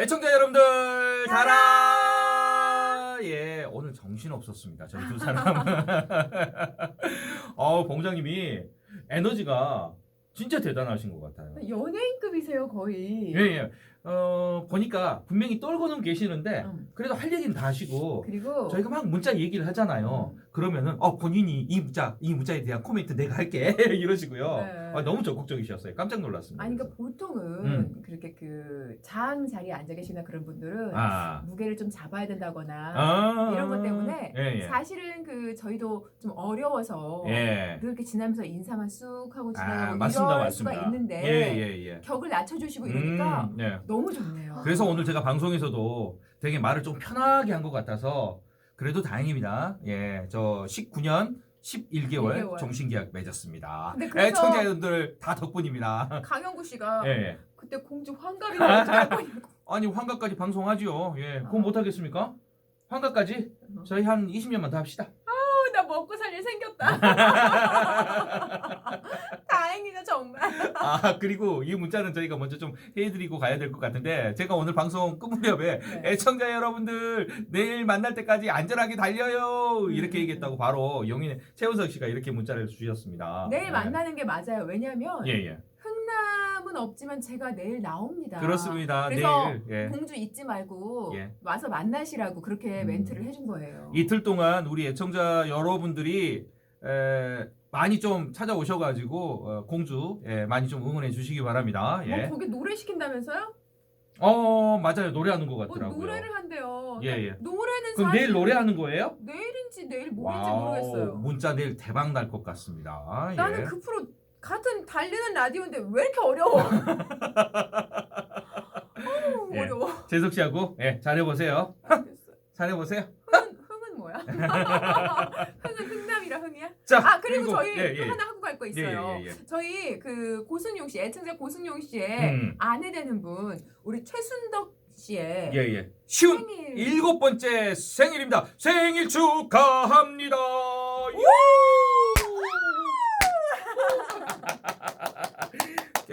애청자 여러분들 달아 예 오늘 정신 없었습니다 저희 두 사람. 어 봉장님이 에너지가 진짜 대단하신 것 같아요. 연예인급이세요 거의. 예예 어 보니까 분명히 떨고는 계시는데 음. 그래도 할 얘기는 다 하시고 그리고 저희가 막 문자 얘기를 하잖아요 음. 그러면은 어 본인이 이 문자 이 문자에 대한 코멘트 내가 할게 이러시고요 네. 아, 너무 적극적이셨어요 깜짝 놀랐습니다 아니 그러니까 보통은 음. 그렇게 그장 자리에 앉아 계시나 그런 분들은 아. 무게를 좀 잡아야 된다거나 아. 이런 것 때문에 예, 예. 사실은 그 저희도 좀 어려워서 예. 그렇게 지나면서 인사만 쑥 하고 아, 지나가고 맞습니다, 이럴 맞습니다. 수가 있는데 예, 예, 예. 격을 낮춰주시고 이러니까 음, 네. 너무 좋네요. 그래서 오늘 제가 방송에서도 되게 말을 좀 편하게 한 것 같아서 그래도 다행입니다. 예, 저 19년 11개월 1개월. 종신계약 맺었습니다. 근데 그래서- 애청자분들 다 덕분입니다. 강영구 씨가 예, 예. 그때 공주 환갑이라고 알고 있냐고. 아니 환갑까지 방송하지요. 예, 그건 아. 못 하겠습니까? 환갑까지 음. 저희 한 20년만 더 합시다. 어, 나 먹고 살일 생겼다. 다행이다 정말. 아 그리고 이 문자는 저희가 먼저 좀 해드리고 가야 될 것 같은데 제가 오늘 방송 끝 무렵에 네. 애청자 여러분들 내일 만날 때까지 안전하게 달려요 이렇게 음. 얘기했다고 바로 영인의 최우석 씨가 이렇게 문자를 주셨습니다. 내일 네. 만나는 게 맞아요. 왜냐면 예 예 흥남은 없지만 제가 내일 나옵니다. 그렇습니다. 그래서 내일 예. 공주 잊지 말고 예. 와서 만나시라고 그렇게 음. 멘트를 해준 거예요. 이틀 동안 우리 애청자 여러분들이 에, 많이 좀 찾아오셔가지고 어, 공주 예, 많이 좀 응원해 주시기 바랍니다. 뭐 예. 거기 노래 시킨다면서요? 어 맞아요 노래하는 것 뭐 같더라고요. 노래를 한대요. 예, 예. 노래는 그럼 사실 내일 노래하는 거예요? 내일인지 내일 모레인지 와우, 모르겠어요. 문자 내일 대박 날 것 같습니다. 나는 예. 그 프로 같은 달리는 라디오인데 왜 이렇게 어려워? 어우, 예. 어려워. 재석 씨하고 예, 잘해보세요. 알겠어. 잘해보세요. 흥은, 뭐야? 흥은 흥남이라 흥이야? 자 아 그리고, 저희 예, 또 예. 하나 하고 갈거 예, 있어요. 예, 예. 저희 그 고승용 씨 애청자 고승용 씨의 음. 아내 되는 분 우리 최순덕 씨의 예, 예. 쉬운 생일 일곱 번째 생일입니다. 생일 축하합니다.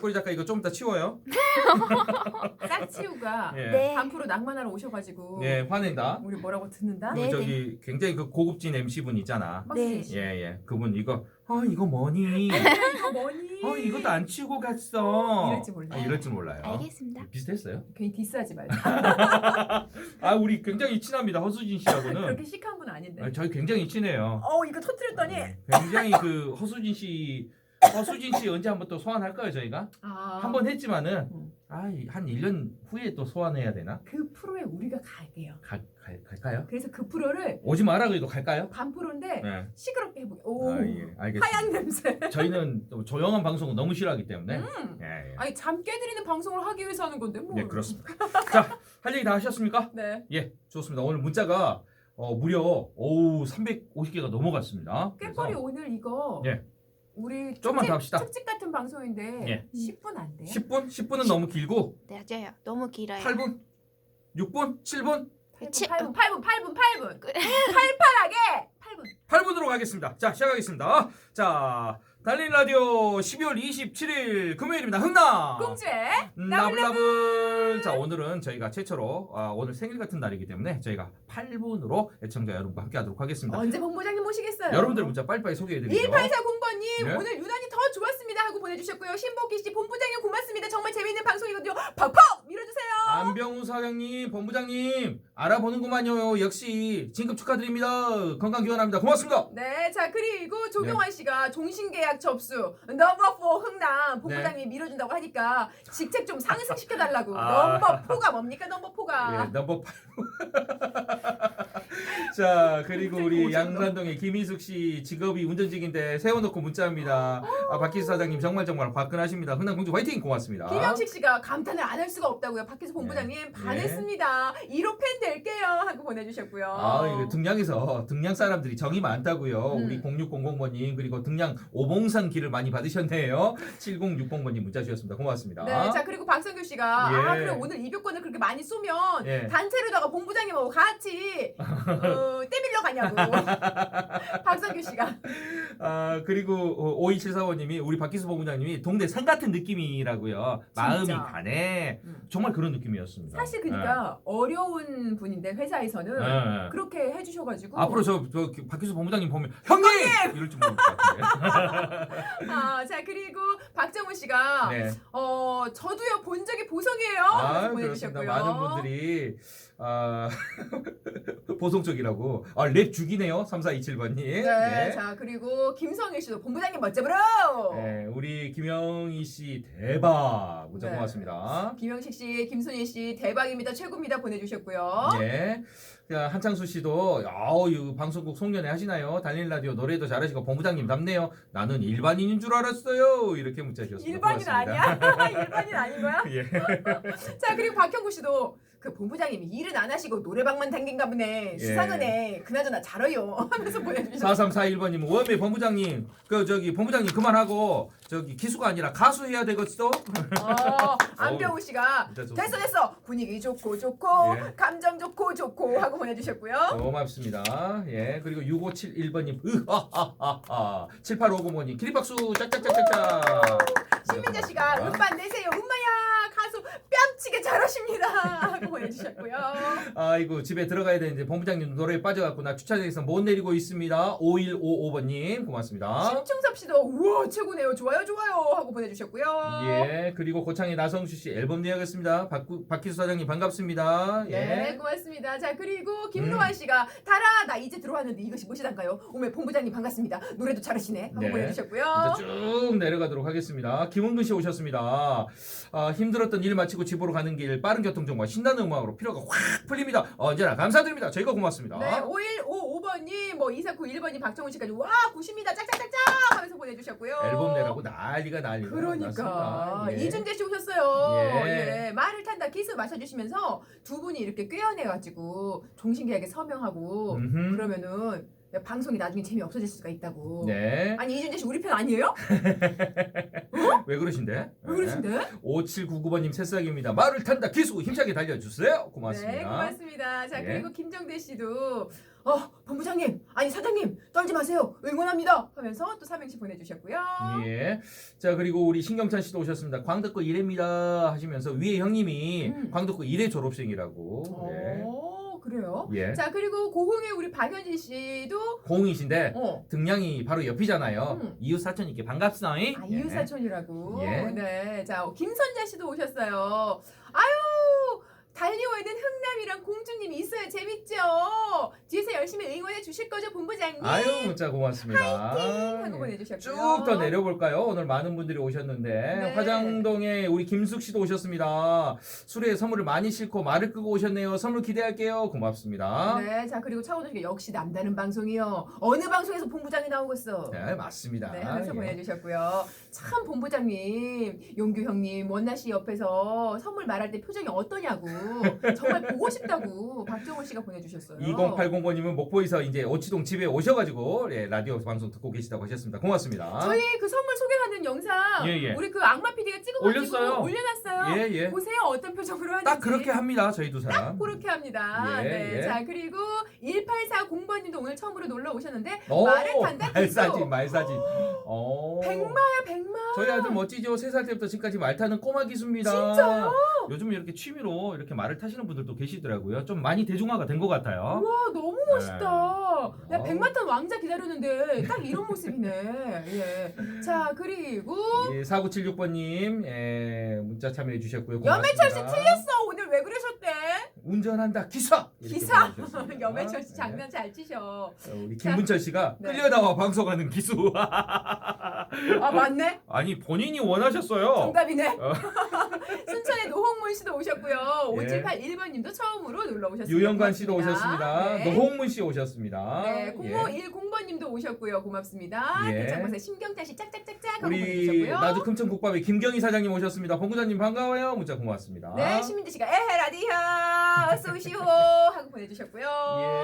깨꼬리 작가 이거 좀 이따 치워요. 짝치우가 예. 네. 반프로 낭만하러 오셔가지고 네, 화낸다. 우리 뭐라고 듣는다? 네. 저기 굉장히 그 고급진 MC 분 있잖아. 씨. 예, 예. 그분 이거 아 이거 뭐니? 이거 뭐니? 어 이것도 안 치우고 갔어. 이럴지 몰라요. 아, 이럴 줄 몰라요. 알겠습니다. 비슷했어요? 괜히 디스하지 말자. 아 우리 굉장히 친합니다 허수진 씨하고는. 그렇게 시크한 분 아닌데. 아, 저희 굉장히 친해요. 어 이거 터트렸더니 네, 굉장히 그 허수진 씨 허수진 씨 언제 한번 또 소환할 까요 저희가? 아, 한 번 했지만은 음. 아한 1년 후에 또 소환해야 되나? 그 프로에 우리가 갈게요. 가, 갈, 갈까요? 그래서 그 프로를 오지 마라 그래도 갈까요? 반 프로인데 네. 시끄럽게 해보게. 오 아, 예, 알겠습니다. 하얀 냄새. 저희는 또 조용한 방송을 너무 싫어하기 때문에. 음. 예, 예. 아니 잠 깨드리는 방송을 하기 위해서 하는 건데 뭐. 네 그렇습니다. 자, 할 얘기 다 하셨습니까? 네. 예, 좋습니다. 오늘 문자가 어, 무려 오 350개가 넘어갔습니다. 꾀벌이 그래서 오늘 이거 예. 우리 좀만 더 합시다. 특집 같은 방송인데 예. 10분 안 돼? 10분? 10분은 너무 길고 네, 맞아요. 너무 길어요. 8분? 6분? 7분? 8분, 치- 8분, 8분, 8분, 8분. 그래. 팔팔하게 8분. 8분으로 가겠습니다. 자, 시작하겠습니다. 자, 달린 라디오 12월 27일 금요일입니다. 흥나! 공주의 나블라블! 자, 오늘은 저희가 최초로 아, 오늘 생일 같은 날이기 때문에 저희가 8분으로 애청자 여러분과 함께 하도록 하겠습니다. 언제 본부장님 모시겠어요? 여러분들 문자 빨리빨리 소개해드릴게요. 1840번 님 네. 오늘 유난히 더 좋았습니다 하고 보내주셨고요. 신복희 씨 본부장님 고맙습니다. 정말 재미있는 방송이거든요. 팍팍 밀어주세요. 안병우 사장님, 본부장님 알아보는구만요. 역시 진급 축하드립니다. 건강 기원합니다. 고맙습니다. 네, 자 그리고 네. 조경환 씨가 종신계약 접수 넘버 4 흥남 네. 본부장님이 밀어준다고 하니까 직책 좀 상승시켜달라고 아. 넘버 4가 뭡니까 넘버 4가 예, 넘버 8. 자, 그리고 우리? 양산동의 김희숙 씨 직업이 운전직인데 세워놓고 문자입니다. 아, 박희수 사장님 정말 정말 화끈하십니다. 흔한 공주 화이팅 고맙습니다. 김영식 씨가 감탄을 안 할 수가 없다고요. 밖에서 본부장님 네. 반했습니다. 1호 팬 될게요 하고 보내주셨고요. 아, 이거 등량에서 등량 사람들이 정이 많다고요. 음. 우리 0600번님 그리고 등량 오봉산 길을 많이 받으셨네요. 7060번님 문자 주셨습니다. 고맙습니다. 네, 자 그리고 박성규 씨가 예. 아 그럼 오늘 입요권을 그렇게 많이 쏘면 예. 단체로다가 본부장님하고 같이 어, 때밀러 가냐고. 박성규 씨가. 아 그리고 어, 5274번님이 우리 박기수 본부장님이 동네 산 같은 느낌이라고요. 마음이 진짜. 가네. 음. 정말 그런 느낌이었습니다. 사실 그러니까 어려운 분인데 회사에서는 네. 네. 그렇게 해주셔가지고 앞으로 저, 저 박기수 본부장님 보면 형님 이럴 줄 모를 것 같은데. 아, 자 그리고 박정훈 씨가 네. 어 저도요 본 적이 보성이에요. 아, 하면서 그렇습니다. 보내주셨고요. 많은 분들이 아, 보송 쪽이라고 아, 랩 죽이네요. 3427번님. 네, 자 그리고 김성일 씨도 본부장님 멋져 보러. 네, 우리 김영희 씨 대박. 문자 네. 고맙습니다. 김영식 씨, 김순희 씨 대박입니다, 최고입니다 보내주셨고요. 예. 자, 한창수 씨도 아우 이 방송국 송년회 하시나요? 달린 라디오 노래도 잘하시고 본부장님 답네요. 나는 일반인인 줄 알았어요. 이렇게 문자 주셨습니다. 일반인. 아니야? 일반인 아닌 거야? 예. 자 그리고 박형구 씨도 그 본부장님이 일은 안 하시고 노래방만 당긴가 보네. 예. 수상하네. 그나저나 잘해요. 하면서 보내주셨어요. 4341번님 원매 본부장님 그 저기 본부장님 그만하고 저기 기수가 아니라 가수 해야 되겠어? 어, 안병우 씨가 진짜. 됐어 됐어 분위기 좋고 좋고 예. 감정 좋고 좋고 하고 보내주셨고요. 고맙습니다. 예. 그리고 6571번님 으하하하하 7850번님 기립박수 짝짝짝짝짝 신민재 씨가 음반 내세요. 음마야 가수 뺨치게 잘하십니다. 하고 보내주셨고요. 아이고 집에 들어가야 되는데 본부장님 노래에 빠져갖고 나 주차장에서 못 내리고 있습니다. 5155번님 고맙습니다. 심충섭 씨도 우와 최고네요. 좋아요 좋아요 하고 보내주셨고요. 예 그리고 고창의 나성수 씨 앨범 내야겠습니다. 박구, 박기수 사장님 반갑습니다. 네, 예. 고맙습니다. 자, 그리고 김노환 씨가 달아 나 이제 들어왔는데 이것이 무엇이단가요? 오메 본부장님 반갑습니다. 노래도 잘하시네. 하고 네. 보내주셨고요. 이제 쭉 내려가도록 하겠습니다. 김은근 씨 오셨습니다. 아, 힘들었던 일 마치고 집으로 가는 길 빠른 교통 정보와 신나는 음악으로 피로가 확 풀립니다. 언제나 감사드립니다. 저희가 고맙습니다. 네, 5155번님, 뭐 2491번님, 박정훈 씨까지 와 굿입니다. 짝짝짝짝 하면서 보내주셨고요. 앨범 내라고 난리가 난리가 그러니까 났습니다. 예. 이준재 씨 오셨어요. 예. 예. 말을 탄다 키스 마셔주시면서 두 분이 이렇게 꿰어내가지고 종신계약에 서명하고 음흠. 그러면은 방송이 나중에 재미 없어질 수가 있다고. 네. 아니 이준재 씨 우리 편 아니에요? 왜 그러신데? 왜 그러신데? 5799번님 새싹입니다. 말을 탄다 기수 힘차게 달려주세요. 고맙습니다. 네, 고맙습니다. 자, 예. 그리고 김정대 씨도 어, 본부장님, 아니 사장님, 떨지 마세요. 응원합니다. 하면서 또 삼행시 보내주셨고요. 예. 자 그리고 우리 신경찬 씨도 오셨습니다. 광덕고 1회입니다 하시면서 위에 형님이 음. 광덕고 1회 졸업생이라고. 어, 그래요? 예. 예. 자, 그리고 고흥의 우리 박현진 씨도 공이신데 어, 등량이 바로 옆이잖아요. 음. 이웃 사촌님께 반갑사이. 아, 이웃사촌이라고. 예. 네, 자 김선자 씨도 오셨어요. 아유. 달리오에는 흥남이랑 공주님이 있어야 재밌죠. 뒤에서 열심히 응원해 주실 거죠, 본부장님. 아유 문자 고맙습니다. 하고 예. 보내주셨고요. 쭉 더 내려볼까요? 오늘 많은 분들이 오셨는데 네. 화장동에 우리 김숙 씨도 오셨습니다. 술에 선물을 많이 싣고 말을 끄고 오셨네요. 선물 기대할게요. 고맙습니다. 네, 자 그리고 차원호 씨가 역시 남다른 방송이요. 어느 방송에서 본부장이 나오겠어. 네, 맞습니다. 네, 하면서 예. 보내주셨고요. 참 본부장님, 용규 형님, 원나 씨 옆에서 선물 말할 때 표정이 어떠냐고 정말 보고 싶다고 박정호 씨가 보내주셨어요. 2080번님은 목포에서 이제 오치동 집에 오셔가지고 예, 라디오 방송 듣고 계시다고 하셨습니다. 고맙습니다. 저희 그 선물 소개하는 영상 예, 예. 우리 그 악마 PD가 찍어가지고 올렸어요. 올려놨어요. 예, 예. 보세요 어떤 표정으로 하는지. 딱 그렇게 합니다. 저희 두 사람. 그렇게 합니다. 예, 네. 예. 자 그리고 1840번님도 오늘 처음으로 놀러 오셨는데 오, 말을 탄다 말사진. 말사진. 어. 백마야 백마. 저희 아들 멋지죠? 세 살 때부터 지금까지 말 타는 꼬마 기수입니다. 진짜요? 요즘 이렇게 취미로 이렇게 말을 타시는 분들도 계시더라고요. 좀 많이 대중화가 된 것 같아요. 우와 너무 멋있다. 네. 나 백마탄 왕자 기다렸는데 딱 이런 모습이네. 예. 자 그리고 예, 4976번님 예, 문자 참여해 주셨고요. 염해철 씨 고맙습니다. 틀렸어. 오늘 왜 그러셨대? 운전한다 기사. 이렇게 기사. 보내주셨습니다. 염해철 씨 예. 장난 잘 치셔. 어, 우리 김문철 씨가 네. 끌려 나와 방송하는 기수. 아 맞네. 아니 본인이 원하셨어요. 정답이네. 어. 순천의 노홍문 씨도 오셨고요. 예. 5781번님도 처음으로 놀러 오셨습니다. 유영관 씨도. 오셨습니다. 네. 노홍문 씨 오셨습니다. 네, 예. 0510번님도 오셨고요. 고맙습니다. 예. 대창반사 심경자 씨 짝짝짝짝 하고 우리 보내주셨고요. 나주 금천국밥의 김경희 사장님 오셨습니다. 본부장님 반가워요. 문자 고맙습니다. 네, 신민재 씨가 에헤 라디오 어서 오시오 하고 보내주셨고요.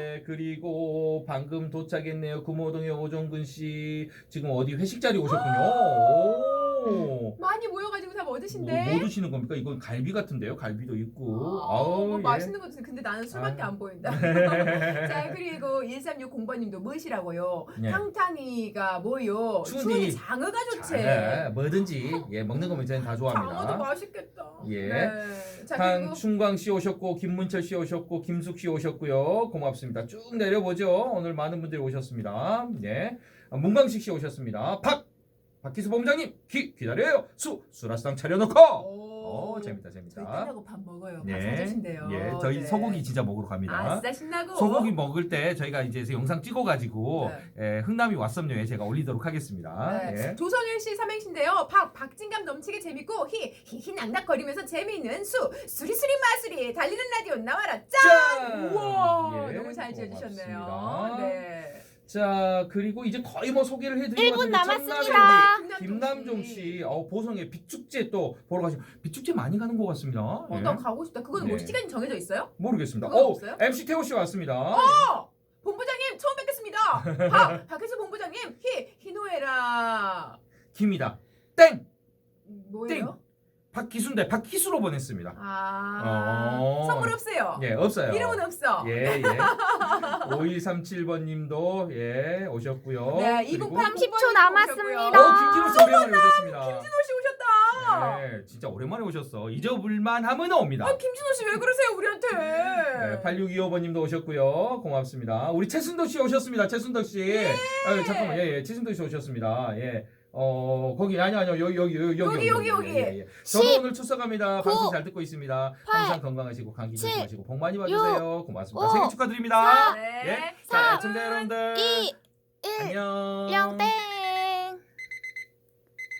예, 그리고 방금 도착했네요. 금호동의 오종근 씨 지금 어디 회식 자리 오셨 군요. 오. 오. 많이 모여가지고 다 뭐 뭐, 드신데? 뭐 드시는 겁니까? 이건 갈비 같은데요. 갈비도 있고. 아, 아우, 뭐 예. 맛있는 거 드세요. 근데 나는 술밖에 아. 안 보인다. 자 그리고 1360번님도 무엇이라고요? 네. 탕탕이가 뭐요? 추운데 장어가 좋지. 자, 뭐든지 예, 먹는 거면 저는 다 장어도 좋아합니다. 맛있겠다. 예. 네. 자 그리고 한충광 씨 오셨고 김문철 씨 오셨고 김숙 씨 오셨고요. 고맙습니다. 쭉 내려보죠. 오늘 많은 분들이 오셨습니다. 네. 아, 문광식 씨 오셨습니다. 박 박기수 본부장님 기 기다려요. 수 수라상 차려놓고. 오, 오 재밌다 저희 재밌다. 딸하고 밥 먹어요. 네. 밥 사주신대요. 예, 저희 네. 소고기 진짜 먹으러 갑니다. 아싸 신나고. 소고기 먹을 때 저희가 이제 영상 찍어가지고 네. 예, 흥남이 왔었요에 제가 올리도록 하겠습니다. 네. 예. 조성일 씨 삼행시인데요. 박 박진감 넘치게 재밌고 히 히히 낙낙거리면서 재미있는 수 수리수리 마수리 달리는 라디오 나와라 짠. 짠! 우와 예, 너무 잘 지어주셨네요. 고맙습니다. 네. 자 그리고 이제 거의 뭐 소개를 해드린 것 1분 같은데 남았습니다. 청남의 김남종 씨, 어, 보성의 빛축제 또 보러 가시고 빛축제 많이 가는 것 같습니다. 어, 예. 나 가고 싶다. 그건 뭐 네. 시간이 정해져 있어요? 모르겠습니다. 그건 어, 없어요? MC 태호 씨 왔습니다. 어! 본부장님 처음 뵙겠습니다. 박 박혜수 본부장님 히 희노애라 김이다. 땡 뭐예요? 박기수인데 박기수로 보냈습니다. 아 어. 선물 없어요. 예, 없어요. 이름은 없어. 예, 예. 5137번 님도 예 오셨고요. 네, 그리고 2080 30초 남았습니다. 어, 김진호 씨 오랜만에 오셨습니다. 김진호 씨 오셨다. 네, 진짜 오랜만에 오셨어. 잊어볼만 하면 옵니다. 아 김진호 씨 왜 그러세요 우리한테? 네, 8625번 님도 오셨고요. 고맙습니다. 우리 최순덕 씨 오셨습니다. 최순덕 씨. 네. 아, 잠깐만, 예, 예, 최순덕 씨 오셨습니다. 예. 어 거기 아니 아니요 여기 여기 여기 여기, 여기, 여기. 예, 예, 예. 저도 십, 오늘 출석합니다. 구, 방송 잘 듣고 있습니다. 팔, 항상 건강하시고 감기 칠, 조심하시고 복 많이 받으세요. 고맙습니다. 오, 생일 축하드립니다. 네. 예. 삼, 자, 애청자 여러분들 2, 1, 안녕. 0, 땡.